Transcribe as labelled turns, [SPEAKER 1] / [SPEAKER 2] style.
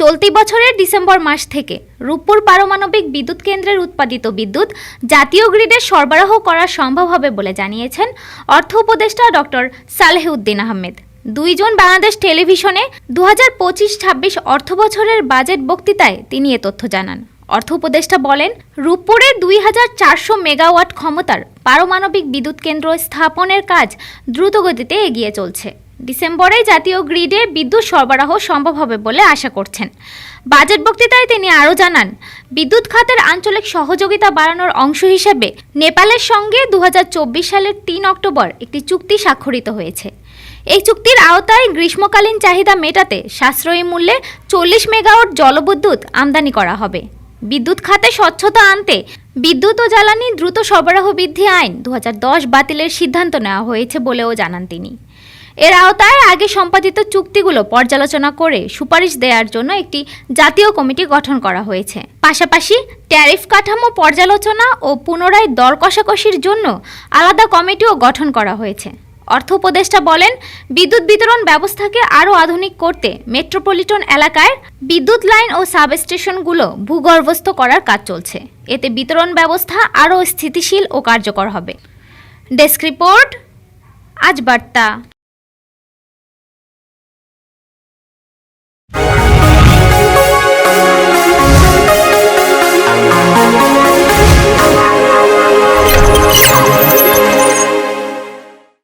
[SPEAKER 1] চলতি বছরের ডিসেম্বর মাস থেকে রূপপুর পারমাণবিক বিদ্যুৎ কেন্দ্রের উৎপাদিত বিদ্যুৎ জাতীয় গ্রিডে সরবরাহ করা সম্ভব হবে বলে জানিয়েছেন অর্থ উপদেষ্টা ডক্টর সালেহউদ্দিন আহমেদ। দুইজন বাংলাদেশ টেলিভিশনে দু হাজার পঁচিশ ছাব্বিশ অর্থ বছরের বাজেট বক্তৃতায় তিনি এ তথ্য জানান। অর্থ উপদেষ্টা বলেন, রূপপুরে দুই হাজার চারশো মেগাওয়াট ক্ষমতার পারমাণবিক বিদ্যুৎ কেন্দ্র স্থাপনের কাজ দ্রুতগতিতে এগিয়ে চলছে। ডিসেম্বরে জাতীয় গ্রিডে বিদ্যুৎ সরবরাহ সম্ভব হবে বলে আশা করছেন। বাজেট বক্তৃতায় তিনি আরও জানান, বিদ্যুৎ খাতের আঞ্চলিক সহযোগিতা বাড়ানোর অংশ হিসেবে নেপালের সঙ্গে দু হাজার চব্বিশ সালের তিন অক্টোবর একটি চুক্তি স্বাক্ষরিত হয়েছে। এই চুক্তির আওতায় গ্রীষ্মকালীন চাহিদা মেটাতে সাশ্রয়ী মূল্যে চল্লিশ মেগাওয়াট জলবিদ্যুৎ আমদানি করা হবে। বিদ্যুৎ খাতে স্বচ্ছতা আনতে বিদ্যুৎ ও জ্বালানি দ্রুত সরবরাহ বৃদ্ধি আইন দু হাজার দশ বাতিলের সিদ্ধান্ত নেওয়া হয়েছে বলেও জানান তিনি। এর আওতায় আগে সম্পাদিত চুক্তিগুলো পর্যালোচনা করে সুপারিশ দেওয়ার জন্য একটি জাতীয় কমিটি গঠন করা হয়েছে। পাশাপাশি ট্যারিফ কাঠামো পর্যালোচনা ও পুনরায় দর কষাকষির জন্য আলাদা কমিটিও গঠন করা হয়েছে। অর্থ উপদেষ্টা বলেন, বিদ্যুৎ বিতরণ ব্যবস্থাকে আরও আধুনিক করতে মেট্রোপলিটন এলাকায় বিদ্যুৎ লাইন ও সাবস্টেশনগুলো ভূগর্ভস্থ করার কাজ চলছে। এতে বিতরণ ব্যবস্থা আরও স্থিতিশীল ও কার্যকর হবে। ডেস্ক রিপোর্ট, আজ বার্তা।